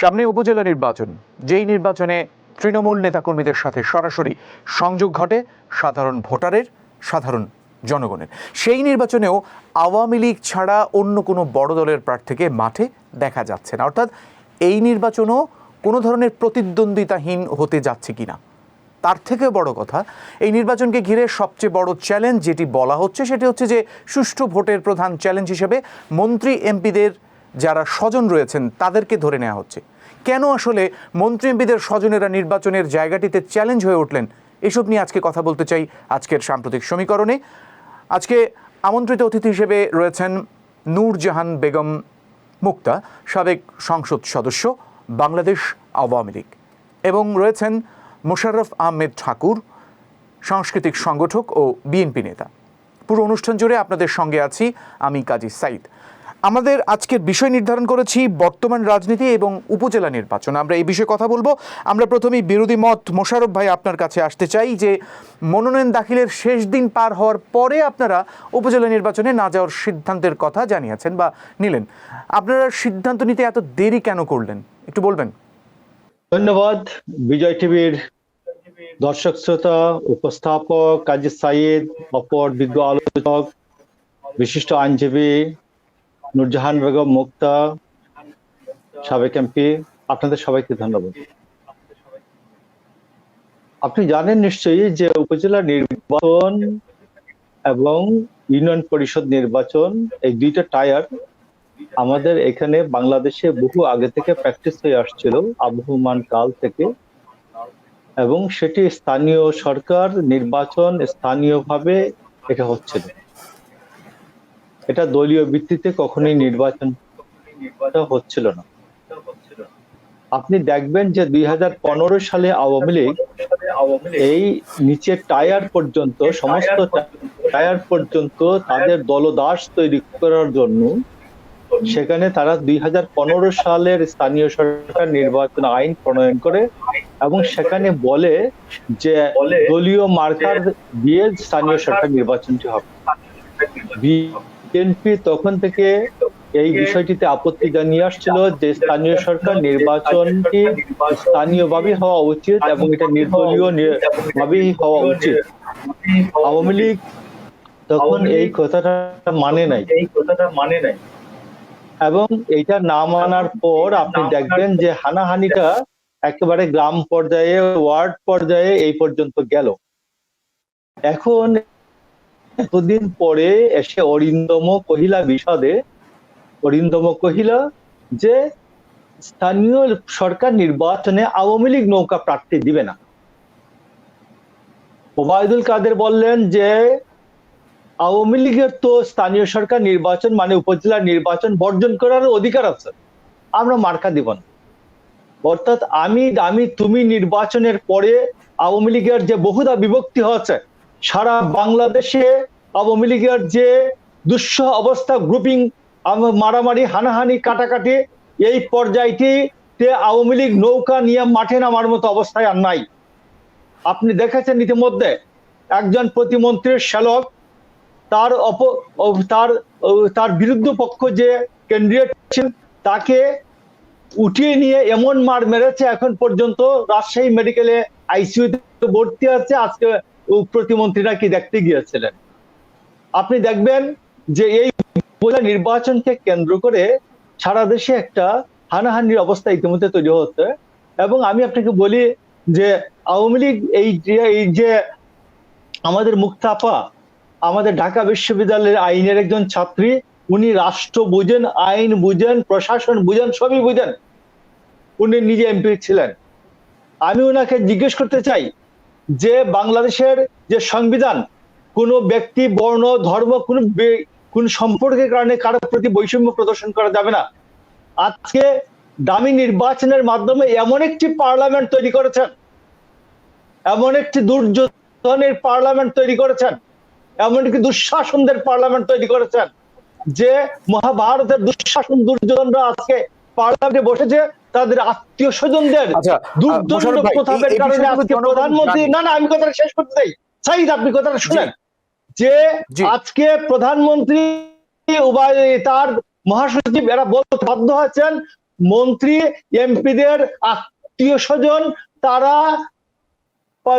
সামনে উপজেলা নির্বাচন। যেই নির্বাচনে তৃণমূল নেতাকর্মীদের সাথে সরাসরি সংযোগ ঘটে, সাধারণ ভোটারের, সাধারণ জনগণের। সেই নির্বাচনেও আওয়ামী লীগ ছাড়া অন্য কোনো বড় দলের প্রার্থীকে মাঠে দেখা যাচ্ছে না। অর্থাৎ এই নির্বাচনও কোনো ধরনের প্রতিদ্বন্দ্বিতাহীন হতে যাচ্ছে কিনা, তার থেকে বড় কথা, এই নির্বাচনকে ঘিরে সবচেয়ে বড় চ্যালেঞ্জ যেটি বলা হচ্ছে, সেটি হচ্ছে যে সুষ্ঠু ভোটের প্রধান চ্যালেঞ্জ হিসেবে মন্ত্রী এমপিদের যারা স্বজন রয়েছেন, তাদেরকে ধরে নেওয়া হচ্ছে। কেন আসলে মন্ত্রী এমপিদের স্বজনেরা নির্বাচনের জায়গাটিতে চ্যালেঞ্জ হয়ে উঠলেন? এসব নিয়ে আজকে কথা বলতে চাই আজকের সাম্প্রতিক সমীকরণে। আজকে আমন্ত্রিত অতিথি হিসেবে রয়েছেন নূরজাহান বেগম মুক্তা, সাবেক সংসদ সদস্য, বাংলাদেশ আওয়ামী লীগ। এবং রয়েছেন মোশাররফ আহমেদ ঠাকুর, সাংস্কৃতিক সংগঠক ও বিএনপি নেতা। পুরো অনুষ্ঠান জুড়ে আপনাদের সঙ্গে আছি আমি কাজী সাইদ। আমাদের আজকের বিষয় নির্ধারণ করেছি বর্তমান রাজনীতি এবং উপজেলা নির্বাচন। আমরা এই বিষয়ে কথা বলব। আমরা প্রথমেই বিরোধী মত মোশাররফ ভাই আপনার কাছে আসতে চাই যে মনোনয়ন দাখিলের শেষ দিন পার হওয়ার পরে আপনারা উপজেলা নির্বাচনে না যাওয়ার সিদ্ধান্তের কথা জানিয়েছেন বা নিলেন। আপনারা সিদ্ধান্ত নিতে এত দেরি কেন করলেন? একটু বলবেন। ধন্যবাদ। বিজয় টিভির দর্শক শ্রোতা, উপস্থাপক কাজী সাইদ অপর বিজ্ঞ আলোচক, বিশিষ্ট আইনজীবী নুরজাহান, বেগম, মুক্তা, সাবেক এমপি, আপনাদের সবাইকে ধন্যবাদ। আপনি জানেন নিশ্চয়ই যে উপজেলা নির্বাচন এবং ইউনিয়ন পরিষদ নির্বাচন, এই দুইটা টায়ার আমাদের এখানে বাংলাদেশে বহু আগে থেকে প্র্যাকটিস হয়ে আসছিল, আবহমান কাল থেকে। এবং সেটি স্থানীয় সরকার নির্বাচন স্থানীয়ভাবে এটা হচ্ছিল। এটা দলীয় ভিত্তিতে কখনোই নির্বাচন হচ্ছিল না। আপনি দেখবেন যে দুই সালে আওয়ামী লীগ এই নিচে টায়ার পর্যন্ত, সমস্ত টায়ার পর্যন্ত তাদের দলদাস তৈরি করার জন্য সেখানে তারা দুই হাজার পনেরো সালের স্থানীয় সরকার নির্বাচন আইন প্রণয়ন করে এবং সেখানে বলে যে দলীয় মার্কার দিয়ে স্থানীয় সরকার নির্বাচনটি হবে। বিএনপি তখন থেকে এই বিষয়টিতে আপত্তি জানিয়ে আসছিল যে স্থানীয় সরকার নির্বাচনটি স্থানীয়ভাবে হওয়া উচিত এবং এটা নির্দলীয় ভাবেই হওয়া উচিত। আওয়ামী লীগ তখন এই কথাটা মানে নাই এই কথাটা মানে নাই। এবং এটা না মানার পর আপনি দেখবেন যে হানাহানিটা একেবারে গ্রাম পর্যায়ে, ওয়ার্ড পর্যায়ে এই পর্যন্ত গেল। এখন এতদিন পরে এসে অরিন্দম কহিলা বিশদে অরিন্দম কহিলা যে স্থানীয় সরকার নির্বাচনে আওয়ামী লীগ নৌকা প্রার্থী দিবে না। ওবায়দুল কাদের বললেন যে, আওয়ামী লীগের তো স্থানীয় সরকার নির্বাচন মানে উপজেলা নির্বাচন বর্জন করার অধিকার আছে, আমরা মার্কা দিব না। অর্থাৎ আমি আমি, তুমি নির্বাচনের পরে আওয়ামী লীগের যে বহুদা বিভক্তি হচ্ছে সারা বাংলাদেশে আওয়ামী লীগের যে দুঃসহ অবস্থা গ্রুপিং মারামারি, হানাহানি, কাটাকাটি, এই পর্যায়টিতে আওয়ামী লীগ নৌকা নিয়ে মাঠে নামার মতো অবস্থায় আর নাই। আপনি দেখেছেন ইতিমধ্যে একজন প্রতিমন্ত্রীর শ্যালক, তার অপ তার তার বিরুদ্ধ পক্ষ যে ছিলেন তাকে উঠিয়ে নিয়ে এমন মার মেরেছে, এখন পর্যন্ত রাজশাহী মেডিকেলে আইসিইউতে ভর্তি আছে, আজকে প্রতিমন্ত্রীরা কি দেখতে গিয়েছিলেন? আপনি দেখবেন যে এই উপজেলা নির্বাচনকে কেন্দ্র করে সারা দেশে একটা হানাহানির অবস্থা ইতিমধ্যে তৈরি হচ্ছে। এবং আমি আপনাকে বলি যে আওয়ামী লীগ এই এই যে আমাদের মুক্তাপা, আমাদের ঢাকা বিশ্ববিদ্যালয়ের আইনের একজন ছাত্রী, উনি রাষ্ট্র বুঝেন, আইন বুঝেন, প্রশাসন বুঝেন, সবই বুঝেন। উনি নিজে এমপি ছিলেন। আমি ওনাকে জিজ্ঞেস করতে চাই যে বাংলাদেশের যে সংবিধান, কোনো ব্যক্তি, বর্ণ, ধর্ম, কোন কোন সম্পর্কের কারণে কারোর প্রতি বৈষম্য প্রদর্শন করা যাবে না। আজকে দামি নির্বাচনের মাধ্যমে এমন একটি পার্লামেন্ট তৈরি করেছেন, এমন একটি দুর্যোধনের পার্লামেন্ট তৈরি করেছেন এমনকি দুঃশাসনদের পার্লামেন্ট তৈরি করেছেন, যে মহাভারতের দুঃশাসন দুর্যোধনরা আজকে পার্লামেন্টে বসেছে। তাদের আত্মীয় স্বজনদের দুর্দণ্ড প্রতাপের কারণে আজকে প্রধানমন্ত্রী না না আমি কথাটা শেষ করতে চাই। সাইদ আপনি কথাটা শুনেন। যে আজকে প্রধানমন্ত্রী তার মহাসচিব এরা বলতে বাধ্য হয়েছেন মন্ত্রী এমপিদের আত্মীয় স্বজন তারা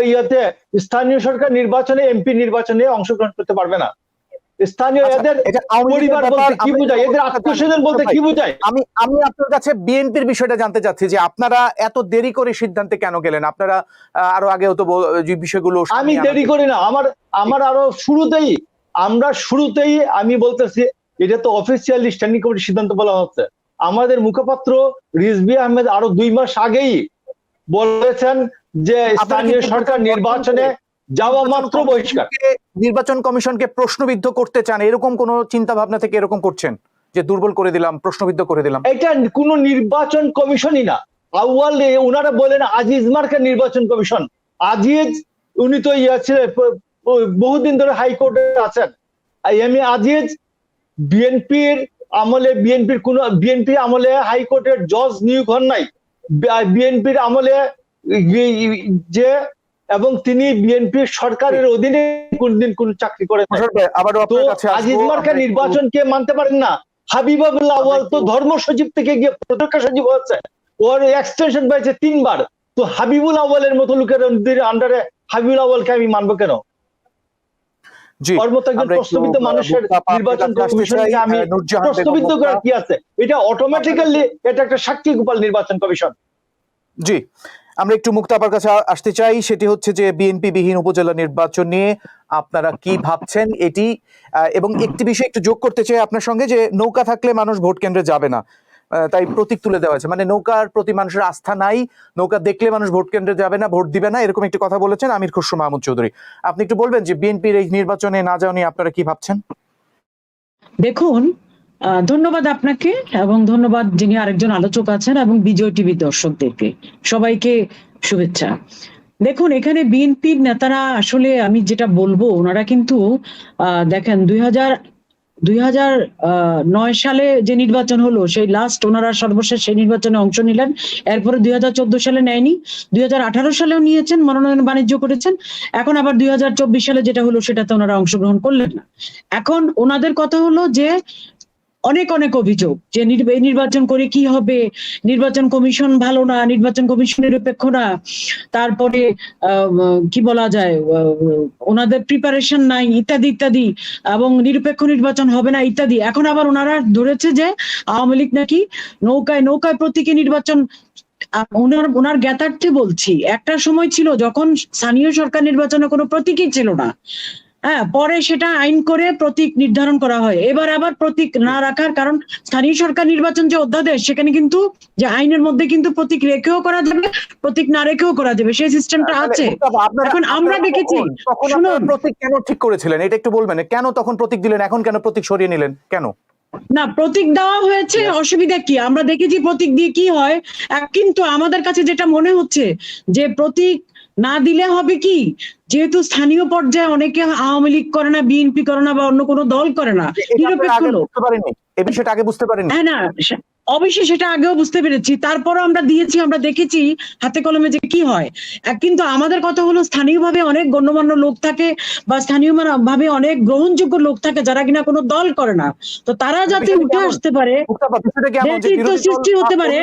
ইয়েতে স্থানীয় সরকার নির্বাচনে এমপি নির্বাচনে অংশগ্রহণ করতে পারবে না। স্থানীয় আচ্ছা, এদের এটা আওয়ামী লীগের পরিবার বলতে কি বোঝায়? এদের এটা বলতে কি বোঝায়? আমি আমি আপনার কাছে বিএনপির বিষয়টা জানতে চাচ্ছি যে আপনারা এত দেরি করে সিদ্ধান্তে কেন গেলেন? আপনারা আরও আগেও তো যে বিষয়গুলো আমি দেরি করি না। আমার আমার আরও শুরুতেই আমরা শুরুতেই আমি বলতেছি এটা তো অফিসিয়াল স্ট্যান্ডিং কমিটির সিদ্ধান্ত বলা হচ্ছে। আমাদের মুখপাত্র রিজবি আহমেদ আরও দুই মাস আগেই বলেছেন যে স্থানীয় সরকার নির্বাচনে যাওয়া মাত্র বহিষ্কার নির্বাচন কমিশনকে প্রশ্নবিদ্ধ করতে চান এরকম কোন চিন্তা ভাবনা থেকে এরকম করছেন? যে দুর্বল করে দিলাম প্রশ্নবিদ্ধ করে দিলাম। এটা কোনো নির্বাচন কমিশনই না। আউয়াল ওনারা বলেন আজিজ মার্কের নির্বাচন কমিশন। আজিজ উনি তো ইয়ে ছিলেন বহুদিন ধরে হাইকোর্টে আছেন। আর আজিজ বিএনপির আমলে বিএনপির কোন বিএনপি আমলে হাইকোর্টের জজ নিয়োগ হন নাই। বিএনপির আমলে যে এবং তিনি বিএনপির সরকারের অধীনে কোনদিন কোন চাকরি করে। আজিজ মার্কা আমরা একটু- নির্বাচন কে মানতে পারেন না। হাবিবাবুল্লাহ আউয়াল তো ধর্ম সচিব থেকে গিয়ে প্রতিরক্ষা সচিব হচ্ছে ওর এক্সটেনশন পেয়েছে তিনবার। তো হাবিবুল আউয়ালের মতো লোকের আন্ডারে হাবিবুল আউয়ালকে আমি মানবো কেন? মানুষের নির্বাচন আমি প্রশ্নবিদ্ধ করার কি আছে? এটা অটোমেটিক্যালি এটা একটা সাক্ষী গোপাল নির্বাচন কমিশন। জি। আমরা একটু মুক্তাপার কাছে আসতে চাই। সেটি হচ্ছে যে বিএনপি বিহীন উপজেলা নির্বাচন নিয়ে আপনারা কি ভাবছেন এটি? এবং একটি বিষয় একটু যোগ করতে চাই আপনার সঙ্গে যে, নৌকা থাকলে মানুষ ভোট কেন্দ্রে যাবে না। তাই প্রতীক তুলে দেওয়া হয়েছে। মানে নৌকার প্রতি মানুষের আস্থা নাই। নৌকা দেখলে মানুষ ভোট কেন্দ্রে যাবে না, ভোট দিবে না, এরকম একটি কথা বলেছেন আমির খসরু মাহমুদ চৌধুরী। আপনি একটু বলবেন যে, বিএনপির এই নির্বাচনে না যাওয়া নিয়ে আপনারা কি ভাবছেন? দেখুন ধন্যবাদ আপনাকে এবং ধন্যবাদ যিনি আরেকজন আলোচক আছেন এবং বিজয় টিভি দর্শকদেরকে। সবাইকে শুভেচ্ছা। দেখুন, এখানে বিএনপির নেতারা আসলে আমি যেটা বলব, ওনারা কিন্তু দেখেন, দুই হাজার দুই হাজার নয় সালে যে নির্বাচন হলো, সেই লাস্ট ওনারা সর্বশেষ সেই নির্বাচনে অংশ নিলেন। এরপরে দুই হাজার চোদ্দ সালে নেয়নি, দুই হাজার আঠারো সালেও নিয়েছেন, মনোনয়ন বাণিজ্য করেছেন। এখন আবার দুই হাজার চব্বিশ সালে যেটা হলো, সেটাতে ওনারা অংশগ্রহণ করলেন না। এখন ওনাদের কথা হলো যে অনেক অনেক অভিযোগ যে নির্বাচন করে কি হবে? নির্বাচন কমিশন ভালো না, নির্বাচন কমিশন নিরপেক্ষ না? তারপরে কি বলা যায় ওনাদের প্রিপারেশন নাই, ইত্যাদি ইত্যাদি, এবং নিরপেক্ষ নির্বাচন হবে না, ইত্যাদি। এখন আবার ওনারা ধরেছে যে আওয়ামী লীগ নাকি নৌকায় নৌকায় প্রতীকী নির্বাচন ওনার ওনার জ্ঞাতার্থে বলছি। একটা সময় ছিল যখন স্থানীয় সরকার নির্বাচনে কোনো প্রতীকই ছিল না। হ্যাঁ পরে সেটা আইন করে প্রতীক নির্ধারণ করা হয়। এবার আবার প্রতীক না রাখার কারণ স্থানীয় সরকার নির্বাচন যে অধ্যাদেশ সেখানে কিন্তু যে আইনের মধ্যে কিন্তু প্রতীক রেখেও করা যাবে প্রতীক না রেখেও করা যাবে। সেই সিস্টেমটা আছে। এখন আমরা দেখেছি, শুনুন। প্রতীক কেন ঠিক করেছিলেন? এটা একটু বলবেন কেন তখন প্রতীক দিলেন এখন কেন প্রতীক সরিয়ে নিলেন? কেন? না প্রতীক দেওয়া হয়েছে অসুবিধা কি? আমরা দেখেছি প্রতীক দিয়ে কি হয় কিন্তু আমাদের কাছে যেটা মনে হচ্ছে যে প্রতীক না দিলে হবে কি? যেহেতু স্থানীয় পর্যায়ে অনেকে আওয়ামী লীগ করে না বিএনপি করে না বা অন্য কোনো দল করে না এটা নিরপেক্ষ লোক। এই বিষয়টা আগে বুঝতে পারেননি। হ্যাঁ না অবশ্যই সেটা আগেও বুঝতে পেরেছি। তারপরও আমরা দিয়েছি আমরা দেখেছি হাতে কলমে যে কি হয়। কিন্তু আমাদের কথা হলো স্থানীয়ভাবে অনেক গণ্যমান্য লোক থাকে বা স্থানীয় ভাবে অনেক গ্রহণযোগ্য লোক থাকে যারা কিনা কোনো দল করে না। তো তারা যাতে উঠে আসতে পারে সৃষ্টি হতে পারে।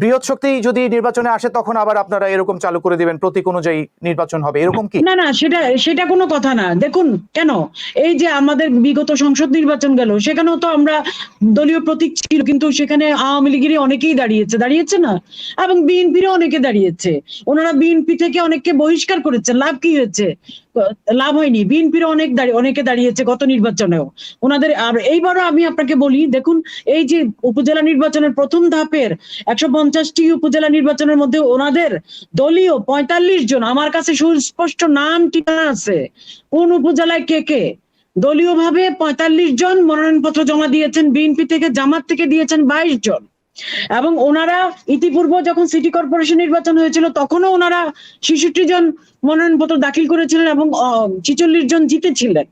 বৃহৎ শক্তি যদি নির্বাচনে আসে, তখন আবার আপনারা এরকম চালু করে দিবেন, প্রতীক অনুযায়ী নির্বাচন হবে। এরকম কি? না না, সেটা সেটা কোনো কথা না। দেখুন, কেন? এই যে আমাদের বিগত সংসদ নির্বাচন গেল, সেখানেও তো আমরা দলীয় প্রতীক ছিল, কিন্তু সেখানে আওয়ামী লীগেরই অনেকেই দাঁড়িয়েছে। দাঁড়িয়েছে না? এবং বিএনপিরও অনেকে দাঁড়িয়েছে। ওনারা বিএনপি থেকে অনেককে বহিষ্কার করেছেন লাভ কি হয়েছে? লাভ হয়নি। বিএনপির অনেক অনেকে দাঁড়িয়েছে গত নির্বাচনেও। ওনাদের, আর এইবারও আমি আপনাকে বলি, দেখুন, এই যে উপজেলা নির্বাচনের প্রথম ধাপের একশো পঞ্চাশটি উপজেলা নির্বাচনের মধ্যে ওনাদের দলীয় পঁয়তাল্লিশ জন, আমার কাছে সুস্পষ্ট নাম ঠিকানা আছে। কোন উপজেলায় কে কে? দলীয় ভাবে পঁয়তাল্লিশ জন মনোনয়নপত্র জমা দিয়েছেন, বিএনপি থেকে, জামাত থেকে দিয়েছেন বাইশ জন। এবং ওনারা ইতিপূর্বে যখন সিটি কর্পোরেশন নির্বাচন হয়েছিল, তখনও ওনারা ছেষট্টি জন মনোনয়নপত্র দাখিল করেছিলেন এবং ছিচল্লিশ জন জিতেছিলেন।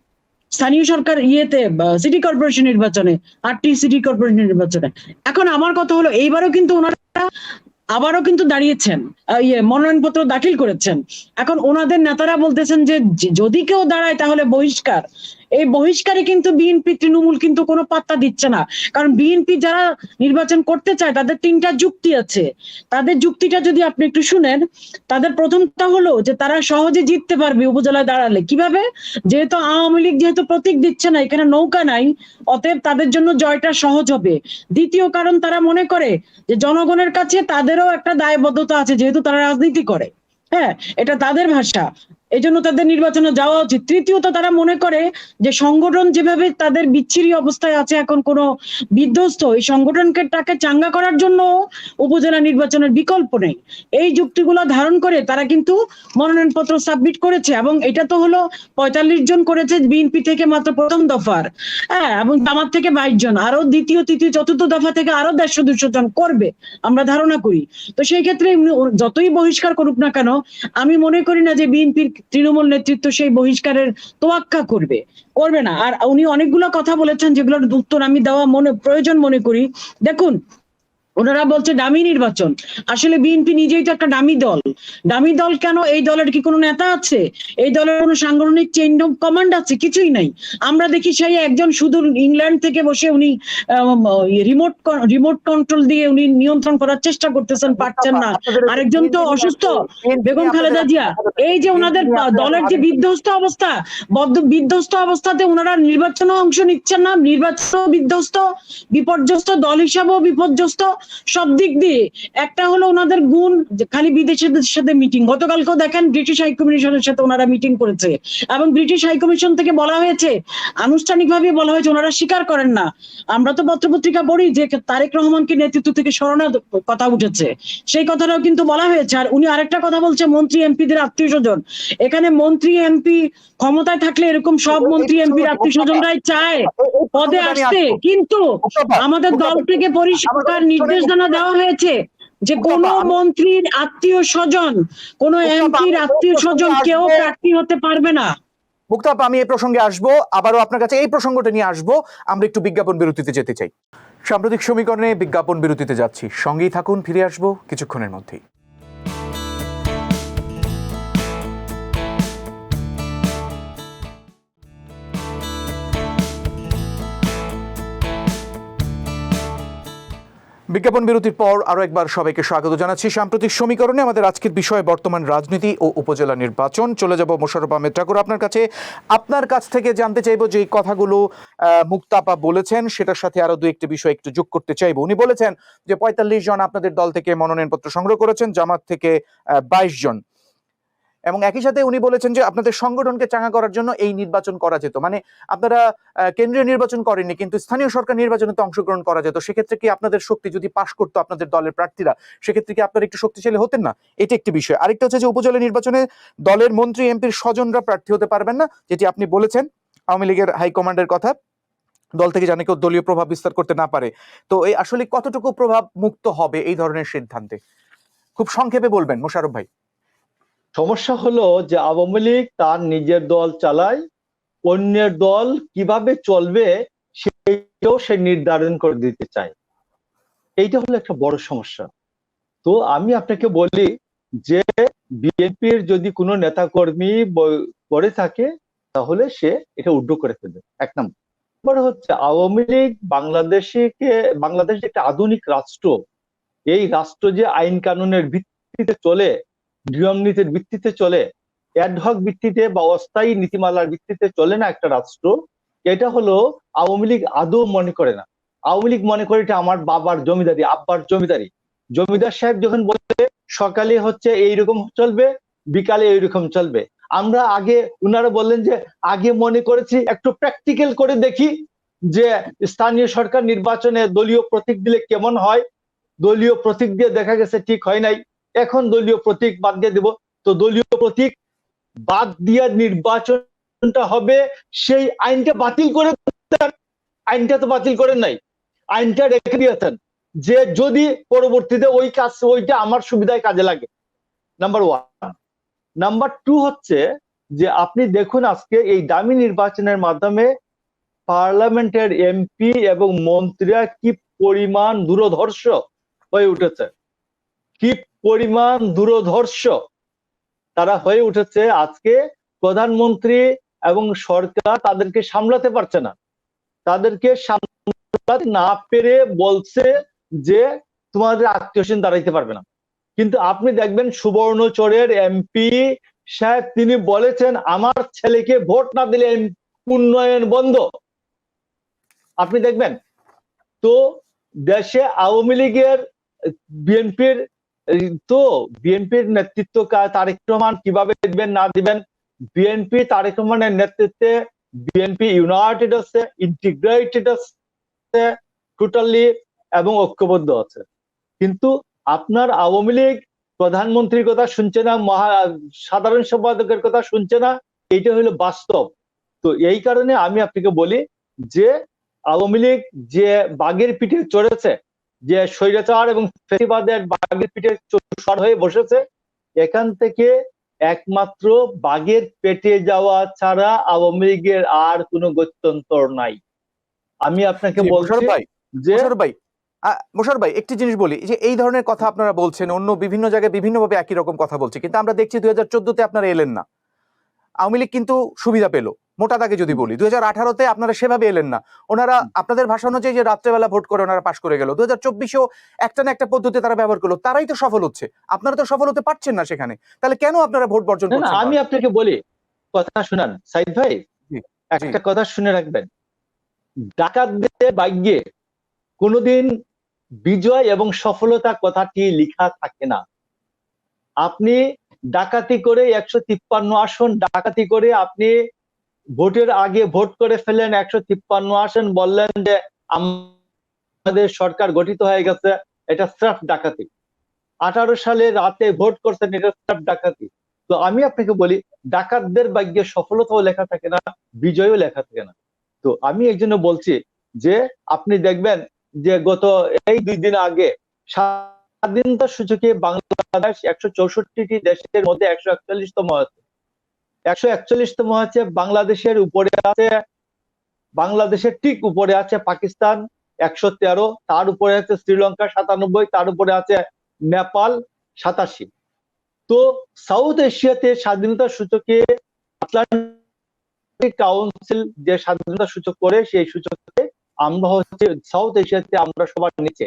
স্থানীয় সরকার ইয়েতে সিটি কর্পোরেশন নির্বাচনে আটটি সিটি কর্পোরেশন নির্বাচনে। এখন আমার কথা হলো, এইবারও কিন্তু ওনারা আবারও কিন্তু দাঁড়িয়েছেন ইয়ে মনোনয়নপত্র দাখিল করেছেন। এখন ওনাদের নেতারা বলতেছেন যে- যদি কেউ দাঁড়ায় তাহলে বহিষ্কার। এই বহিষ্কারে কিন্তু বিএনপি তৃণমূল কিন্তু কোনো পাত্তা দিচ্ছে না। কারণ বিএনপি যারা নির্বাচন করতে চায়, তাদের তিনটা যুক্তি আছে। তাদের যুক্তিটা যদি আপনি একটু শুনেন, তাদের প্রথমটা হলো যে তারা সহজে জিততে পারবে উপজেলায় দাঁড়ালে। কীভাবে? যেহেতু আওয়ামী লীগ যেহেতু প্রতীক দিচ্ছে না, এখানে নৌকা নাই, অতএব তাদের জন্য জয়টা সহজ হবে। দ্বিতীয় কারণ তারা মনে করে যে জনগণের কাছে তাদেরও একটা দায়বদ্ধতা আছে, যেহেতু তারা রাজনীতি করে। হ্যাঁ এটা তাদের ভাষা। এই জন্য তাদের নির্বাচনে যাওয়া উচিত। তৃতীয়ত তারা মনে করে যে সংগঠন যেভাবে তাদের বিচ্ছিরি অবস্থায় আছে, এখন কোনো বিধ্বস্ত, এই সংগঠনকে তাকে চাঙ্গা করার জন্য উপজেলা নির্বাচনের বিকল্প নেই। এই যুক্তিগুলো ধারণ করে তারা কিন্তু মনোনয়নপত্র সাবমিট করেছে এবং এটা তো হলো পঁয়তাল্লিশ জন করেছে বিএনপি থেকে মাত্র প্রথম দফার। হ্যাঁ এবং জামাত থেকে বাইশ জন, আরও দ্বিতীয়, তৃতীয়, চতুর্থ দফা থেকে আরও দেড়শো, দুশো জন করবে, আমরা ধারণা করি। তো সেই ক্ষেত্রে যতই বহিষ্কার করুক না কেন, আমি মনে করি না যে বিএনপির তৃণমূল নেতৃত্ব সেই বহিষ্কারের তোয়াক্কা করবে করবে না। আর উনি অনেকগুলো কথা বলেছেন যেগুলোর উত্তর আমি দেওয়া মনে, প্রয়োজন মনে করি। দেখুন ওনারা বলছে ডামি নির্বাচন। আসলে বিএনপি নিজেই তো একটা ডামি দল। ডামি দল কেন? এই দলের কি কোনো নেতা আছে? এই দলের কোনো সাংগঠনিক চেইন অফ কমান্ড আছে? কিছুই নাই। আমরা দেখি সেই একজন শুধু ইংল্যান্ড থেকে বসে উনি রিমোট রিমোট কন্ট্রোল দিয়ে উনি নিয়ন্ত্রণ করার চেষ্টা করতেছেন পারছেন না। আরেকজন তো অসুস্থ বেগম খালেদা জিয়া। এই যে ওনাদের দলের যে বিধ্বস্ত অবস্থা বদ্ধ বিধ্বস্ত অবস্থাতে ওনারা নির্বাচনে অংশ নিচ্ছেন না নির্বাচন বিধ্বস্ত বিপর্যস্ত দল হিসাবেও বিপর্যস্ত। সব দিক দিয়ে। একটা হলো ওনাদের গুণ খালি বিদেশিদের সাথে মিটিং গতকালকেও দেখেন ব্রিটিশ হাই কমিশনের সাথে ওনারা মিটিং করেছে। এবং ব্রিটিশ হাই কমিশন থেকে বলা হয়েছে আনুষ্ঠানিকভাবে বলা হয়েছে ওনারা স্বীকার করেন না। আমরা তো পত্রপত্রিকা পড়ি যে তারেক রহমানকে নেতৃত্ব থেকে সরানোর কথা উঠেছে। সেই কথাটাও কিন্তু বলা হয়েছে। আর উনি আরেকটা কথা বলছে মন্ত্রী এমপিদের আত্মীয় স্বজন। এখানে মন্ত্রী এমপি ক্ষমতায় থাকলে এরকম সব মন্ত্রী এমপির আত্মীয় স্বজনরাই চায়। পদে আসতে। কিন্তু আমাদের দল থেকে পরিষ্কার নির্দেশনা দেওয়া হয়েছে যে কোন মন্ত্রীর আত্মীয় স্বজন কোন এমপির আত্মীয় স্বজন কেউ প্রার্থী হতে পারবে না। মুক্তাপ আমি এই প্রসঙ্গে আসব। আবারও আপনার কাছে এই প্রসঙ্গটা নিয়ে আসব। আমরা একটু বিজ্ঞাপন বিরতিতে যেতে চাই। সাম্প্রতিক সমীকরণে বিজ্ঞাপন বিরতিতে যাচ্ছি। সঙ্গেই থাকুন ফিরে আসব কিছুক্ষণের মধ্যেই। বিজ্ঞাপন বিরতির পর আরও একবার সবাইকে স্বাগত জানাচ্ছি। সাম্প্রতিক সমীকরণে আমাদের আজকের বিষয়ে বর্তমান রাজনীতি ও উপজেলা নির্বাচন। চলে যাব মোশারফ আহমেদ ঠাকুর আপনার কাছে। আপনার কাছ থেকে জানতে চাইব যে কথাগুলো মুক্তাপা বলেছেন, সেটার সাথে আরও দু একটি বিষয় একটু যোগ করতে চাইব। উনি বলেছেন যে পঁয়তাল্লিশ জন আপনাদের দল থেকে মনোনয়নপত্র সংগ্রহ করেছেন, জামাত থেকে বাইশ জন। এবং একই সাথে উনি বলেছেন যে আপনাদের সংগঠনকে চাঙা করার জন্য এই নির্বাচন করা যেত। মানে আপনারা কেন্দ্রীয় নির্বাচন করেননি, কিন্তু স্থানীয় সরকার নির্বাচনে তো অংশগ্রহণ করা যেত। সেক্ষেত্রে কি আপনাদের শক্তি যদি পাশ করতো আপনাদের দলের প্রার্থীরা, সেক্ষেত্রে কি আপনারা একটু শক্তিশালী হতেন না? এটা একটি বিষয়। আরেকটা হচ্ছে যে উপজেলা নির্বাচনে দলের মন্ত্রী, এমপির স্বজনরা প্রার্থী হতে পারবেন না, যেটি আপনি বলেছেন আওয়ামী লীগের হাইকমান্ডের কথা। দল থেকে জানে কেউ দলীয় প্রভাব বিস্তার করতে না পারে। তো এই আসলে কতটুকু প্রভাব মুক্ত হবে এই ধরনের সিদ্ধান্তে? খুব সংক্ষেপে বলবেন মোশারফ ভাই। সমস্যা হলো যে আওয়ামী লীগ তার নিজের দল চালায়, অন্যের দল কীভাবে চলবে সেটাও সে নির্ধারণ করে দিতে চায়। এইটা হলো একটা বড় সমস্যা। তো আমি আপনাকে বলি যে বিএনপির যদি কোনো নেতাকর্মী করে থাকে, তাহলে সে এটা উড্ড করে ফেলবে। এক নম্বর। হচ্ছে আওয়ামী লীগ বাংলাদেশকে, বাংলাদেশ একটা আধুনিক রাষ্ট্র, এই রাষ্ট্র যে আইন কানুনের ভিত্তিতে চলে নিয়ম নীতির ভিত্তিতে চলে অ্যাডহক ভিত্তিতে বা অস্থায়ী নীতিমালার ভিত্তিতে চলে না একটা রাষ্ট্র, এটা হলো আওয়ামী লীগ আদৌ মনে করে না। আওয়ামী লীগ মনে করে এটা আমার বাবার জমিদারি, আব্বার জমিদারি। জমিদার সাহেব যখন বলে সকালে হচ্ছে এইরকম চলবে, বিকালে এইরকম চলবে। আমরা আগে, উনারা বললেন যে, আগে মনে করেছি, একটু প্র্যাকটিক্যাল করে দেখি যে, স্থানীয় সরকার নির্বাচনে দলীয় প্রতীক দিলে কেমন হয়। দলীয় প্রতীক দিয়ে দেখা গেছে ঠিক হয় নাই। এখন দলীয় প্রতীক বাদ দিয়ে দেব। তো দলীয় প্রতীক বাদ দিয়ে নির্বাচনটা হবে, সেই আইনটা বাতিল করে আইনটা তো বাতিল করেন নাই। আইনটা রেখে দিয়েছেন যে যদি পরবর্তীতে ওই কাজ, ওইটা আমার সুবিধায় কাজে লাগে। নাম্বার ওয়ান নাম্বার টু হচ্ছে যে আপনি দেখুন আজকে এই দামি নির্বাচনের মাধ্যমে পার্লামেন্টের এমপি এবং মন্ত্রীরা কি পরিমাণ দূরধর্ষ হয়ে উঠেছে। কি পরিমাণ দূরধর্ষ তারা হয়ে উঠেছে আজকে প্রধানমন্ত্রী এবং সরকার তাদেরকে সামলাতে পারছে না। তাদেরকে সামলাতে না পেরে বলছে যে তোমাদের আত্মীয় দাঁড়াইতে পারবে না। কিন্তু আপনি দেখবেন সুবর্ণচরের এমপি সাহেব তিনি বলেছেন, আমার ছেলেকে ভোট না দিলে উন্নয়ন বন্ধ। আপনি দেখবেন? তো দেশে আওয়ামী লীগের বিএনপির তো বিএনপির নেতৃত্ব তারেক রহমান কীভাবে দিবেন না দিবেন বিএনপি তারেক রহমানের নেতৃত্বে বিএনপি ইউনাইটেড আছে ইন্টিগ্রেটেড আছে টোটালি এবং ঐক্যবদ্ধ আছে। কিন্তু আপনার আওয়ামী লীগ প্রধানমন্ত্রীর কথা শুনছে না, মহা সাধারণ সম্পাদকের কথা শুনছে না, এইটা হলো বাস্তব। তো এই কারণে আমি আপনাকে বলি যে আওয়ামী লীগ যে বাঘের পিঠে চড়েছে যে স্বৈরাচার এবং ফেসিবাদের বাঘের পিঠে সর হয়ে বসেছে এখান থেকে একমাত্র বাঘের পেটে যাওয়া ছাড়া আওয়ামী লীগের আর কোনো গত্যন্তর নাই। আমি আপনাকে বলছি ভাই যে ভাই আহ, মোশাররফ ভাই একটি জিনিস বলি যে এই ধরনের কথা আপনারা বলছেন অন্য বিভিন্ন জায়গায় বিভিন্নভাবে একই রকম কথা বলছে কিন্তু আমরা দেখছি দুই হাজার চোদ্দতে আপনারা এলেন না। আওয়ামী লীগ কিন্তু সুবিধা পেল মোটা দাগে যদি বলি। দুই হাজার আঠারোতে আপনারা সেভাবে এলেন না। ওনারা আপনাদের ভাষা অনুযায়ী যে রাত্রেবেলা ভোট করে ওনারা পাশ করে গেল। দু হাজার চব্বিশেও একটা না একটা পদ্ধতি তারা ব্যবহার করল। তারাই তো সফল হচ্ছে। আপনারা তো সফল হতে পারছেন না সেখানে। তাহলে কেন আপনারা ভোট বর্জন করছেন আমি আপনাকে বলি কথা শুনান। সাইদ ভাই একটা কথা শুনে রাখবেন। ডাকাতদের ভাগ্যে কোনোদিন বিজয় এবং সফলতা কথাটি লেখা থাকে না। আপনি ডাকাতি করে একশো তিপ্পান্ন আসন, ডাকাতি করে আপনি ভোটের আগে ভোট করে ফেলেন, একশো তিপ্পান্ন আসন, বললেন যে আমাদের সরকার গঠিত হয়ে গেছে, এটা স্রেফ ডাকাতি। আঠারো সালে রাতে ভোট করছেন, এটা স্রেফ ডাকাতি। তো আমি আপনাকে বলি, ডাকাতদের ভাগ্যে সফলতাও লেখা থাকে না, বিজয়ও লেখা থাকে না। তো আমি এই জন্য বলছি যে, আপনি দেখবেন যে গত এই দুই দিন আগে স্বাধীনতা সূচকে বাংলাদেশ একশো চৌষট্টিটি দেশের মধ্যে একশো একচল্লিশতম হয়েছে। একশো একচল্লিশতম হচ্ছে বাংলাদেশের উপরে আছে, বাংলাদেশের ঠিক উপরে আছে পাকিস্তান একশো তেরো, তার উপরে আছে শ্রীলঙ্কা সাতানব্বই, তার উপরে আছে নেপাল সাতাশি। তো সাউথ এশিয়াতে স্বাধীনতা সূচকে আটলান্টিক কাউন্সিল যে স্বাধীনতা সূচক করে, সেই সূচকে আমরা হচ্ছে সাউথ এশিয়াতে আমরা সবার নিচে।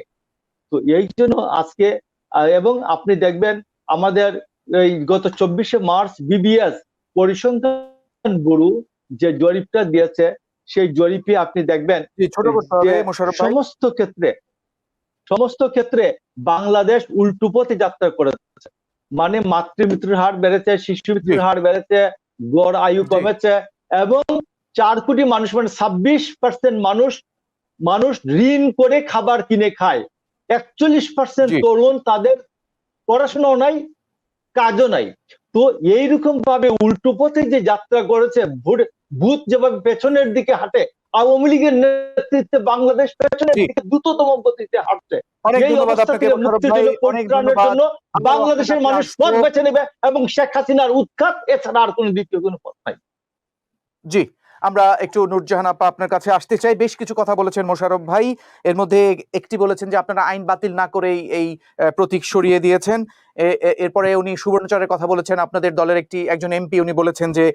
তো এই জন্য আজকে এবং আপনি দেখবেন আমাদের এই গত চব্বিশে মার্চ বিবিএস পরিসংখ্যান ব্যুরো যে জরিপটা দিয়েছে সেই জরিপে আপনি দেখবেন সমস্ত ক্ষেত্রে সমস্ত ক্ষেত্রে বাংলাদেশ উল্টো পথে যাত্রা করেছে। মানে মাতৃমৃত্যুর হার বেড়েছে শিশু মৃত্যুর হার বেড়েছে গড় আয়ু কমেছে এবং চার কোটি মানুষ মানে ছাব্বিশ পার্সেন্ট মানুষ মানুষ ঋণ করে খাবার কিনে খায়। একচল্লিশ পার্সেন্ট তরুণ তাদের পড়াশোনাও নাই কাজও নাই। তো এইরকম ভাবে উল্টো পথে যে যাত্রা করেছে ভূত যেভাবে পেছনের দিকে হাঁটে আওয়ামী লীগের নেতৃত্বে বাংলাদেশ পেছনের দিকে দ্রুততম গতিতে হাঁটছে। বাংলাদেশের মানুষ পথ বেছে নেবে এবং শেখ হাসিনার উৎখাত এছাড়া আর কোনো দ্বিতীয় কোনো পথ নাই। জি। আমরা একটু নূরজাহান আপা আপনার কাছে আসতে চাই। বেশ কিছু কথা বলেছেন মোশাররফ ভাই। এর মধ্যে একটি বলেছেন যে, আপনারা আইন বাতিল না করেই এই প্রতীক সরিয়ে দিয়েছেন। এরপরে উনি সুবর্ণচরের কথা বলেছেন। আপনাদের দলের একটি, একজন এমপি উনি বলেছেন যে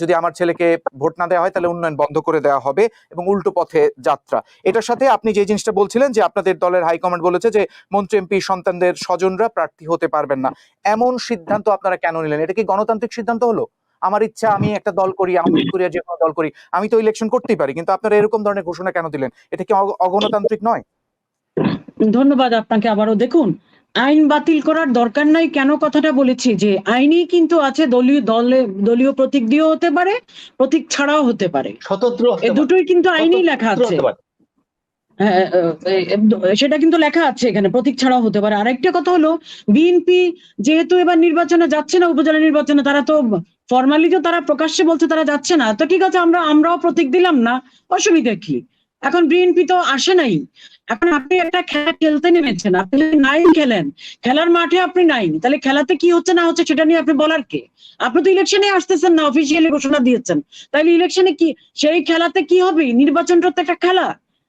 যদি আমার ছেলেকে ভোট না দেওয়া হয় তাহলে উন্নয়ন বন্ধ করে দেওয়া হবে এবং উল্টো পথে যাত্রা। এটার সাথে আপনি যে জিনিসটা বলছিলেন যে, আপনাদের দলের হাইকমান্ড বলেছে যে, মন্ত্রী, এমপি, সন্তানদের স্বজনরা প্রার্থী হতে পারবেন না। এমন সিদ্ধান্ত আপনারা কেন নিলেন? এটা কি গণতান্ত্রিক সিদ্ধান্ত হলো? আমার ইচ্ছা আমি একটা দল করি আমি করি আর যে কোনো দল করি আমি তো ইলেকশন করতেই পারি কিন্তু আপনারা এরকম ধরনের ঘোষণা কেন দিলেন? এটা কি অগণতান্ত্রিক নয়? ধন্যবাদ আপনাকে আবারও। দেখুন আইন বাতিল করার দরকার নাই কেন কথাটা বলেছি? যে আইনই কিন্তু আছে দলীয় দলে দলীয় প্রতীক দিয়েও হতে পারে প্রতীক ছাড়াও হতে পারে। স্বতন্ত্র এ দুটোই কিন্তু আইনেই লেখা আছে। হ্যাঁ, সেটা কিন্তু লেখা আছে এখানে প্রতীক ছাড়াও হতে পারে। আরেকটা কথা হলো বিএনপি যেহেতু এবার নির্বাচনে যাচ্ছে না উপজেলা নির্বাচনে তারা তো ফর্মালি তো তারা প্রকাশ্যে বলছে তারা যাচ্ছে না। তো ঠিক আছে, আমরা, আমরাও প্রতীক দিলাম না, অসুবিধা কি? এখন বিএনপি তো আসে নাই। এখন আপনি একটা খেলা খেলতে নেমেছেন, আপনি নাই খেলেন, খেলার মাঠে আপনি নাই তাহলে খেলাতে কি হচ্ছে না হচ্ছে সেটা নিয়ে আপনি বলার কে? আপনি তো ইলেকশনে আসতেছেন না অফিসিয়ালি ঘোষণা দিয়েছেন। তাহলে ইলেকশনে কি, সেই খেলাতে কি হবে? নির্বাচনটা তো একটা খেলা।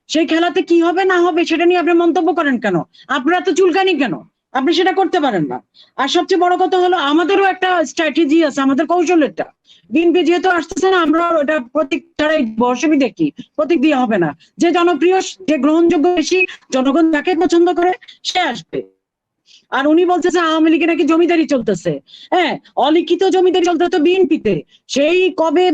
সেই খেলাতে কি হবে না হবে সেটা নিয়ে আপনি মন্তব্য করেন কেন? আপনারা তো চুলকানি কেন? আপনি সেটা করতে পারেন না। আর সবচেয়ে বড় কথা হলো, আমাদেরও একটা স্ট্র্যাটেজি আছে, আমাদের কৌশলেরটা। বিএনপি যেহেতু আসতেছে না, আমরা এটা প্রতীক ছাড়াই অসুবিধা দেখি, প্রতীক দিয়ে হবে না। যে জনপ্রিয়, যে গ্রহণযোগ্য বেশি, জনগণ যাকে পছন্দ করে, সে আসবে। আর উনি বলতেছে আওয়ামী লীগে নাকি জমিদারি চলতেছে। হ্যাঁ অলিখিত জমিদারি চলতে তো বিএনপিতে সেই কবে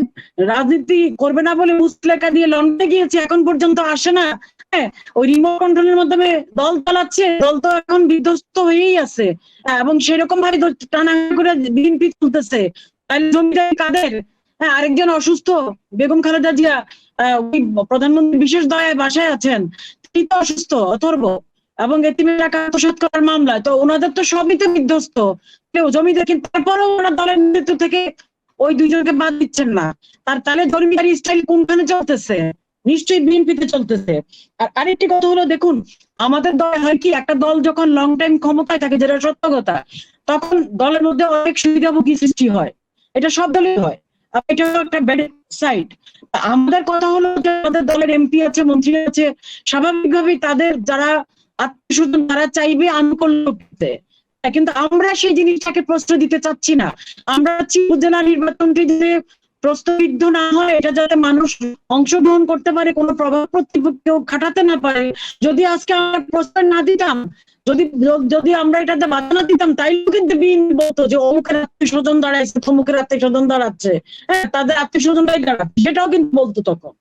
রাজনীতি করবে না বলে মুসলেখা দিয়ে লন্ডনে গিয়েছে, এখন পর্যন্ত আসে না। হ্যাঁ ওই রিমোট কন্ট্রোলের মাধ্যমে দল চালাচ্ছে দল তো এখন বিধ্বস্ত হয়েই আছে। হ্যাঁ, এবং সেরকম ভাবে টানা করে বিএনপি চলতেছে। তাহলে জমিদারি কাদের? হ্যাঁ আরেকজন অসুস্থ বেগম খালেদা জিয়া ওই প্রধানমন্ত্রী বিশেষ দয়ায় বাসায় আছেন তিনি তো অসুস্থ অথর্ব এবং এতিমের টাকা আত্মসাৎ করার মামলা। তো ওনাদের তো সবই তো বিধ্বস্ত। জমিদার কিন্তু তারপরেও ওরা দলের নেতৃত্ব থেকে ওই দুইজনকে বাদ দিচ্ছেন না। তার তাহলে জমিদারি স্টাইল কোনখানে চলতেছে? নিশ্চয়ই বিএনপিতে চলতেছে। আর আরেকটি কথা হলো, দেখুন, আমাদের দল হয় কি, একটা দল যখন লং টাইম ক্ষমতায় থাকে, যেটা সত্য কথা, তখন দলের মধ্যে অনেক সুবিধাভোগী সৃষ্টি হয়। এটা সব দলই হয়। এটা একটা ব্যাড আমাদের কথা হলো যে, আমাদের দলের এমপি আছে, মন্ত্রী আছে, স্বাভাবিকভাবেই তাদের যারা আত্মীয় স্বজন তারা চাইবে আনুকূল্য পেতে কিন্তু আমরা সেই জিনিসটাকে প্রশ্রয় দিতে চাচ্ছি না। আমরা চাচ্ছি উপজেলা নির্বাচনটি যে প্রশ্নবিদ্ধ না হয়, এটা যাতে মানুষ অংশগ্রহণ করতে পারে, কোনো প্রভাব প্রতিপক্ষ খাটাতে না পারে। যদি আজকে আমরা প্রস্তাব না দিতাম, যদি যদি আমরা এটাতে বাধা না দিতাম, তাইলেও কিন্তু বিন বলতো যে অমুকের আত্মীয় স্বজন দাঁড়াইছে, তমুকের আত্মীয় স্বজন দাঁড়াচ্ছে। হ্যাঁ তাদের আত্মীয় স্বজনরাই দাঁড়াচ্ছে, সেটাও কিন্তু বলতো তখন।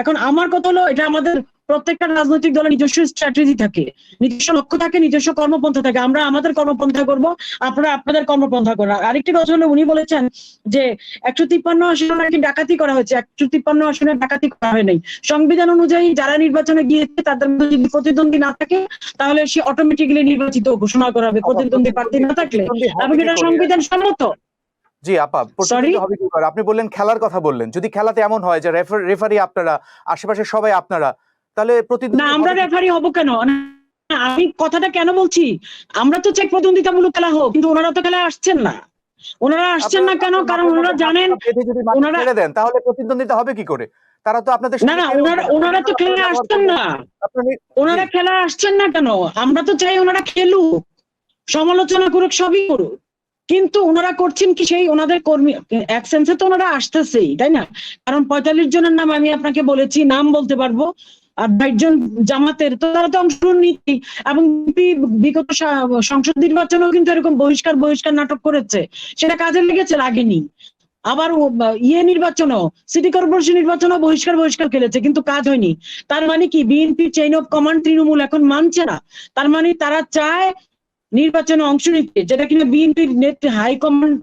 এখন আমার কথা হলো, এটা আমাদের প্রত্যেকটা রাজনৈতিক দলের নিজস্ব স্ট্র্যাটেজি থাকে নিজস্ব লক্ষ্য থাকে নিজস্ব কর্মপন্থা থাকে। আমরা আমাদের কর্মপন্থা করব আপনারা আপনাদের কর্মপন্থা করা আরেকটি কথা হলো উনি বলেছেন যে একশো তিপ্পান্ন আসনে নাকি ডাকাতি করা হয়েছে। একশো তিপ্পান্ন আসনে ডাকাতি করা হয় নাই। সংবিধান অনুযায়ী যারা নির্বাচনে গিয়েছে তাদের মধ্যে যদি প্রতিদ্বন্দ্বী না থাকে তাহলে সে অটোমেটিক্যালি নির্বাচিত ঘোষণা করা হবে। প্রতিদ্বন্দ্বী প্রার্থী না থাকলে। এবং এটা সংবিধান সম্মত? জি আপা হবে কি করে? আপনি বললেন খেলার কথা বললেন। যদি খেলাতে এমন হয় যে রেফারি আপনারা আশেপাশে সবাই আপনারা তাহলে না আমরা রেফারি হব কেন? আমি কথাটা কেন বলছি? আমরা তো চাই প্রতিদ্বন্দ্বিতামূলক খেলা হোক কিন্তু ওনারা তো খেলায় আসছেন না। ওনারা আসছেন না কেন? কারণ ওনারা জানেন ওনারা- দেন তাহলে প্রতিদ্বন্দ্বিতা হবে কি করে? তারা তো আপনাদের না না ওনারা ওনারা তো খেলে আসছেন না। ওনারা খেলা আসছেন না কেন? আমরা তো চাই ওনারা খেলুক। সমালোচনা করুক সবই করুক। কিন্তু ওনারা করছেন কি সেই ওনাদের কর্মী এক সেন্সে তো ওনারা আসতেছেই তাই না? কারণ পঁয়তাল্লিশ জনের নাম আমি আপনাকে বলেছি নাম বলতে পারব। আর বাইশ জন জামাতের তো তারা তো অংশগ্রহণ নীতি এবং বিগত সংসদ নির্বাচনেও কিন্তু এরকম বহিষ্কার বহিষ্কার নাটক করেছে। সেটা কাজে লেগেছে লাগেনি আবার ইয়ে নির্বাচনও, সিটি কর্পোরেশন নির্বাচনও বহিষ্কার বহিষ্কার খেলেছে, কিন্তু কাজ হয়নি। তার মানে কি? বিএনপি চেইন অফ কমান্ড তৃণমূল এখন মানছে না। তার মানে তারা চায় নির্বাচনে অংশ নিতে, যেটা কিনা বিএনপির নেতৃত্বে হাইকমান্ড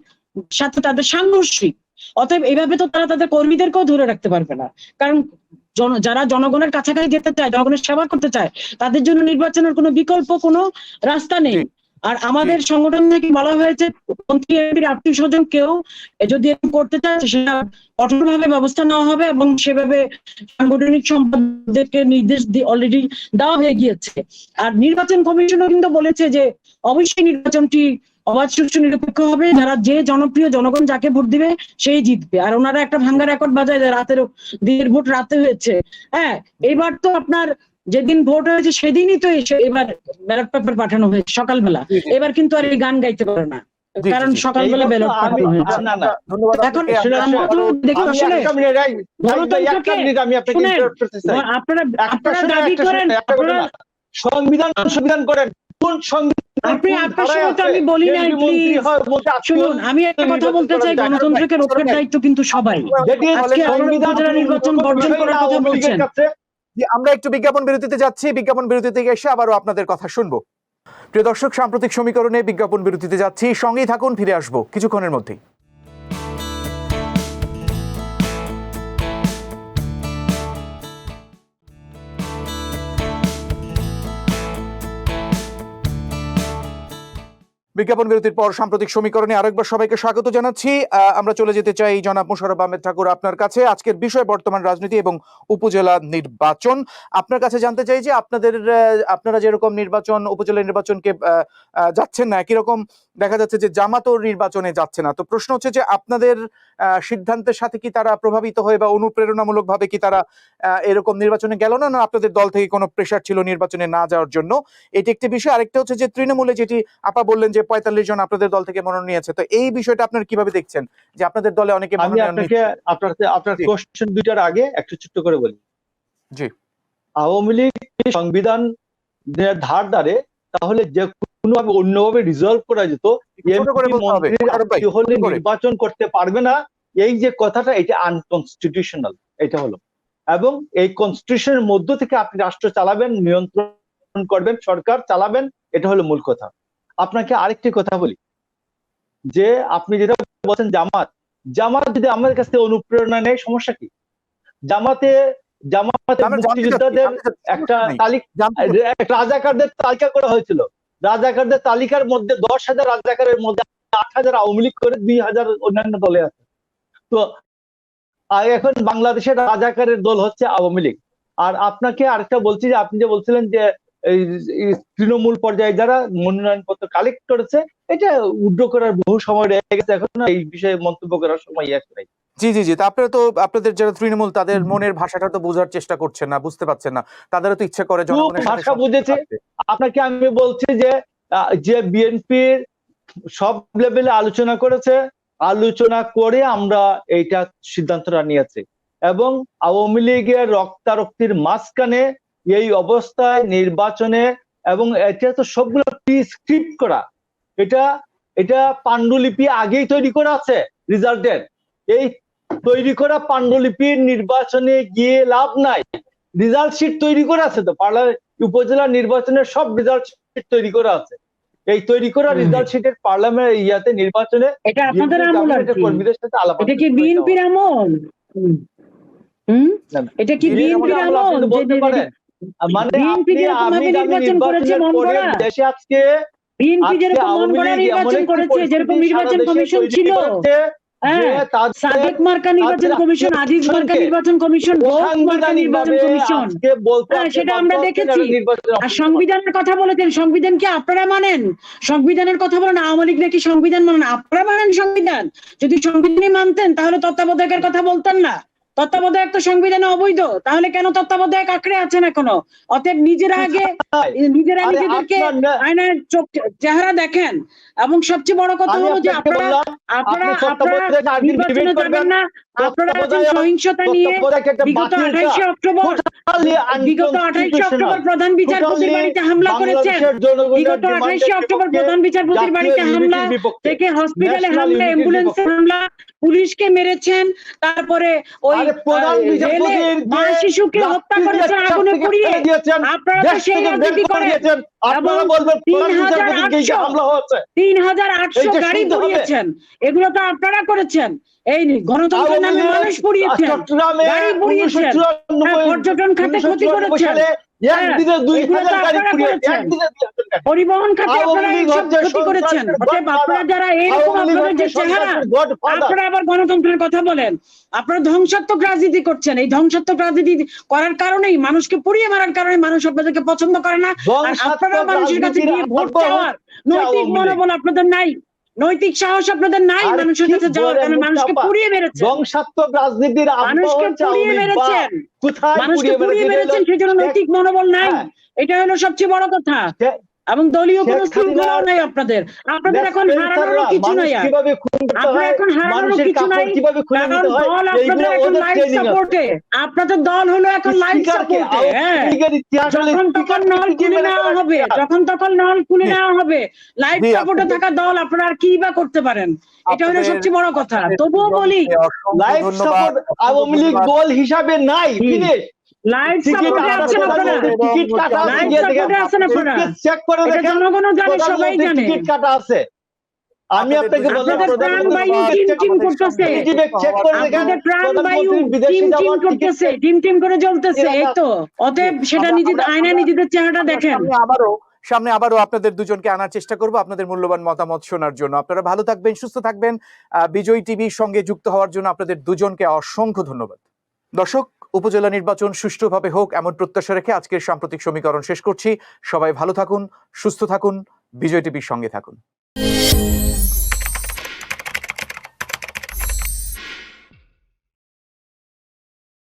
সাথে তাদের সাংঘর্ষিক। অতএব এভাবে তো তারা তাদের কর্মীদেরকেও ধরে রাখতে পারবে না। কারণ যারা জনগণের কাছাকাছি যেতে চায় জনগণের সেবা করতে চায় তাদের জন্য নির্বাচনের কোনো বিকল্প কোনো রাস্তা নেই। আর আমাদের সংগঠন থেকে বলা হয়েছে মন্ত্রী এমপির আত্মীয় স্বজন কেউ যদি করতে চায় সেটা কঠোরভাবে ব্যবস্থা নেওয়া হবে এবং সেভাবে সাংগঠনিক সম্পাদকদেরকে নির্দেশ অলরেডি দেওয়া হয়ে গিয়েছে। আর নির্বাচন কমিশনও কিন্তু বলেছে যে অবশ্যই নির্বাচনটি অবাধ সুষ্ঠু নিরপেক্ষ হবে যারা যে জনপ্রিয় জনগণ যাকে ভোট দিবে সেই জিতবে। আর ওনারা একটা ভাঙ্গা রেকর্ড বাজায় রাতের দিনের ভোট রাতে হয়েছে। হ্যাঁ এবার তো আপনার যেদিন ভোট হয়েছে সেদিনই তো এসে- এবার ব্যালট পেপার পাঠানো হয়েছে সকালবেলা। এবার কিন্তু আর এই গান গাইতে পারে না। কারণ সকালবেলা ব্যালট পাঠানো হয়েছে। এখন। আপনারা আপনারা দাবি করেন আপনারা সংবিধান সংবিধান করেন। কোন সংবিধান আপনি কোন আপনার ধারায় সময় তো আছে? আমি বলি নাই, কেন্দ্রীয় মন্ত্রী please। বলতে আত্মীয় শুনুন আমি একটা কথা বলতে চাই গণতন্ত্রকে রক্ষার দায়িত্ব কিন্তু সবাই আজকে আপনারা সংবিধান উপজেলা নির্বাচন বর্জন করার কথা বলছেন। আমরা একটু বিজ্ঞাপন বিরতিতে যাচ্ছি বিজ্ঞাপন বিরতি থেকে এসে আবারও আপনাদের কথা শুনব প্রিয় দর্শক সাম্প্রতিক সমীকরণে বিজ্ঞাপন বিরতিতে যাচ্ছি সঙ্গেই থাকুন ফিরে আসব কিছুক্ষণের মধ্যেই বিজ্ঞাপন বিরতির পর সাম্প্রতিক সমীকরণে আরেকবার সবাইকে স্বাগত জানাচ্ছি। আমরা চলে যেতে চাই জনাব মুশারফ আহমেদ ঠাকুর আপনার কাছে। আজকের বিষয় বর্তমান রাজনীতি এবং উপজেলা নির্বাচন। আপনার কাছে জানতে চাই যে আপনাদের আপনারা যেরকম নির্বাচন, উপজেলা নির্বাচনকে যাচ্ছেন না, একই রকম দেখা যাচ্ছে যে জামাতও নির্বাচনে যাচ্ছে না। তো প্রশ্ন হচ্ছে যে আপনাদের সিদ্ধান্তের সাথে কি তারা প্রভাবিত হয়ে বা অনুপ্রেরণামূলক ভাবে কি তারা এরকম নির্বাচনে গেল না? না আপনাদের দল থেকে কোনো প্রেশার ছিল নির্বাচনে না যাওয়ার জন্য? এটি একটি বিষয়। আরেকটা হচ্ছে যে তৃণমূলে যেটি আপা বললেন যে পঁয়তাল্লিশ জন আপনাদের দল থেকে মনোনয়ন নিয়েছে তো এই বিষয়টা আপনার কীভাবে দেখছেন? যে আপনাদের দলে অনেকে? আপনার আপনার কোশ্চেন দুইটার আগে একটু ছোট্ট করে বলি। জি। আওয়ামী লীগ সংবিধান ধার দ্বারে তাহলে যে কোনো ভাবে অন্যভাবে রিজলভ করা যেত হলে নির্বাচন করতে পারবে না এই যে কথাটা এটা আনকনস্টিটিউশনাল এটা হলো। এবং এই কনস্টিটিউশনের মধ্য থেকে আপনি রাষ্ট্র চালাবেন নিয়ন্ত্রণ করবেন সরকার চালাবেন এটা হলো মূল কথা। আপনাকে আরেকটি কথা বলি যে আপনি যেটা বলছেন জামাত জামাত যদি আমাদের কাছ থেকে অনুপ্রেরণা নেয় সমস্যা কি? জামাতে জামাতে মুক্তিযোদ্ধাদের একটা তালিকা। রাজাকারদের তালিকা করা হয়েছিল। রাজাকারদের তালিকার মধ্যে দশ হাজার রাজাকারের মধ্যে আট হাজার আওয়ামী লীগ করে দুই হাজার অন্যান্য দলে আছে। তো এখন বাংলাদেশের রাজাকারের দল হচ্ছে আওয়ামী লীগ। আর আপনাকে আরেকটা বলছি যে, আপনি যে বলছিলেন যে তৃণমূল পর্যায়ে যারা মনোনয়ন পত্র কালেক্ট করেছে, এটা উড্র করার বহু সময় রয়ে গেছে। এখন এই বিষয়ে মন্তব্য করার সময় এখন নাই। জি জি জি। তা আপনারা তো আপনাদের যারা তৃণমূল তাদের মনের ভাষাটা তো বোঝার চেষ্টা করছেন না বুঝতে পারছেন না। তাদেরও তো ইচ্ছা করে জনগণের ভাষা বুঝেছে। আপনাকে আমি বলছি যে যে বিএনপির সব লেভেলে আলোচনা করেছে আলোচনা করে আমরা এইটা সিদ্ধান্তটা নিয়েছি। এবং আওয়ামী লীগের রক্তারক্তির মাঝখানে এই অবস্থায় নির্বাচনে এবং এটা তো সবগুলো স্ক্রিপ্ট করা? এটা এটা পাণ্ডুলিপি আগেই তৈরি করা আছে রেজাল্টের এই তৈরি করা পাণ্ডুলিপির নির্বাচনে গিয়ে লাভ নাই। রেজাল্ট শিট তৈরি করা আছে তো পার্লামেন্ট উপজেলা নির্বাচনের সব রেজাল্ট শিট তৈরি করা আছে। এই তৈরি করা। রেজাল্ট শিটের পার্লামেন্ট ইয়াতে নির্বাচনে এটা আপনাদের আমল কর্মীদের সাথে আলাপ এটা কি বিএনপির আমল? এটা কি বিএনপির আমল বলতে পারেন। মানে আপনি আমি নির্বাচন করেছে নির্বাচনের মন পরে গড়া। দেশে আজকে বিএনপি যেরকম মন আওয়ামী গড়া লীগ এমন নির্বাচন করেছে যেরকম নির্বাচন কমিশন ছিল। হ্যাঁ সাদেক মার্কা নির্বাচন কমিশন আজিজ মার্কা নির্বাচন কমিশন মার্কা নির্বাচন কমিশন। হ্যাঁ, সেটা আমরা দেখেছি। আর সংবিধানের কথা বলেছেন সংবিধান কি আপনারা মানেন? সংবিধানের কথা বলেন আওয়ামী লীগ নাকি সংবিধান মানেন আপনারা মানেন সংবিধান? যদি সংবিধানই মানতেন তাহলে তত্ত্বাবধায়কের কথা বলতেন না। তত্ত্বাবধায়ক তো সংবিধানে অবৈধ। তাহলে কেন তত্ত্বাবধায়ক আঁকড়ে আছেন এখনও? অতএব নিজেরা আগে নিজেরা নিজেদেরকে আয়নার না- চোখ চেহারা দেখেন। এবং সবচেয়ে বড় কথা হলো যে আপনারা আপনারা আপনারা নির্বাচনে যাবেন না। আপনারা আছেন তত্ত্বাবধায়ক- সহিংসতা নিয়ে বিগত আঠাইশে অক্টোবর বিগত আঠাইশে অক্টোবর প্রধান বিচারপতির বাড়িতে হামলা করেছেন। বিগত আঠাইশে অক্টোবর প্রধান বিচারপতির বাড়িতে হামলা থেকে হসপিটালে হামলা unity র অ্যাম্বুলেন্সে বিপক্ষে। হামলা পুলিশকে মেরেছেন তারপরে ওই মা শিশুকে হত্যা করেছেন আগুনে পুড়িয়ে আপনারা তো সেই রাজনীতি করেন। তিন হাজার আটশো- গাড়ি। পুড়িয়েছেন এগুলো তো আপনারা করেছেন। এই গণতন্ত্রের নামে মানুষ চট্টগ্রামে গাড়ি। 1994 হ্যাঁ, পর্যটন খাতে ক্ষতি 1994 করেছেন। সালে একদিনে দুই এগুলো তো হাজার গাড়ি আপনারা পুড়িয়ে করেছেন। একদিনে দুই হাজার গাড়ি। পরিবহন খাতে আপনারা এইসব ক্ষতি করেছেন। অতএব আপনারা যারা লীগ আপনাদের যে চেহারা আপনারা আবার গণতন্ত্রের কথা বলেন। আপনারা ধ্বংসাত্মক রাজনীতি করছেন। এই ধ্বংসাত্মক রাজনীতি করার কারণেই মানুষকে পুড়িয়ে মারার কারণে মানুষ আপনাদেরকে পছন্দ করে না। আর আপনারা মানুষের কাছে গিয়ে ভোট চাওয়ার নৈতিক মনোবল আপনাদের নাই। নৈতিক সাহস আপনাদের নাই মানুষের কাছে যাওয়ার কারণে মানুষকে পুড়িয়ে মেরেছে ধ্বংসাত্মক রাজনীতির মানুষকে পুড়িয়ে মেরেছেন। কোথায় মানুষকে পুড়িয়ে মেরেছেন? সেজন্য নৈতিক মনোবল নাই। হ্যাঁ। এটা হলো সবচেয়ে বড় কথা। এবং দলীয় কোনো হাসিনার নাই আপনাদের। আপনাদের এখন হারানোর কিছু নাই। আপনার এখন হারানোর কিছু নাই। কারণ দল আপনাদের এখন লাইফ সাপোর্টে আপনাদের দল হলো এখন লাইফ সাপোর্টে হ্যাঁ। যখন তখন নল খুলে নেওয়া হবে। যখন তখন নল খুলে নেওয়া হবে। লাইফ সাপোর্টে থাকা দল আপনারা আর কি বা করতে পারেন। এটা হলো সবচেয়ে বড় কথা। তবুও বলি লাইফ সাপোর্ট আওয়ামী লীগ দল হিসাবে নাই। ফিনিশ লাইফ সাপোর্টে আছেন আপনারা? টিকিট কাটা আছে, গিয়ে দেখেন। আছেন আপনারা? চেক করে দেখেন। জনগণও জানে সবাই জানে। টিকিট কাটা আছে। আমি আপনাকে বললাম আপনাদের প্রাণবায়ু টিম টিম করতেছে। চেক করে দেখেন। আপনাদের প্রাণবায়ু টিম টিম করতেছে টিম টিম করে জ্বলতেছে এই তো অতএব সেটা নিজেদের আয়নায় নিজেদের চেহারাটা দেখেন। সামনে আবারও সামনে আবারও আপনাদের দুজনকে আনার চেষ্টা করব আপনাদের মূল্যবান মতামত শোনার জন্য। আপনারা ভালো থাকবেন সুস্থ থাকবেন। আহ, বিজয় টিভির সঙ্গে যুক্ত হওয়ার জন্য আপনাদের দুজনকে অসংখ্য ধন্যবাদ। দর্শক উপজেলা নির্বাচন সুষ্ঠুভাবে হোক এমন প্রত্যাশা রেখে আজকের সাম্প্রতিক সমীকরণ শেষ করছি। সবাই ভালো থাকুন, সুস্থ থাকুন, বিজয় টিভির সঙ্গে থাকুন।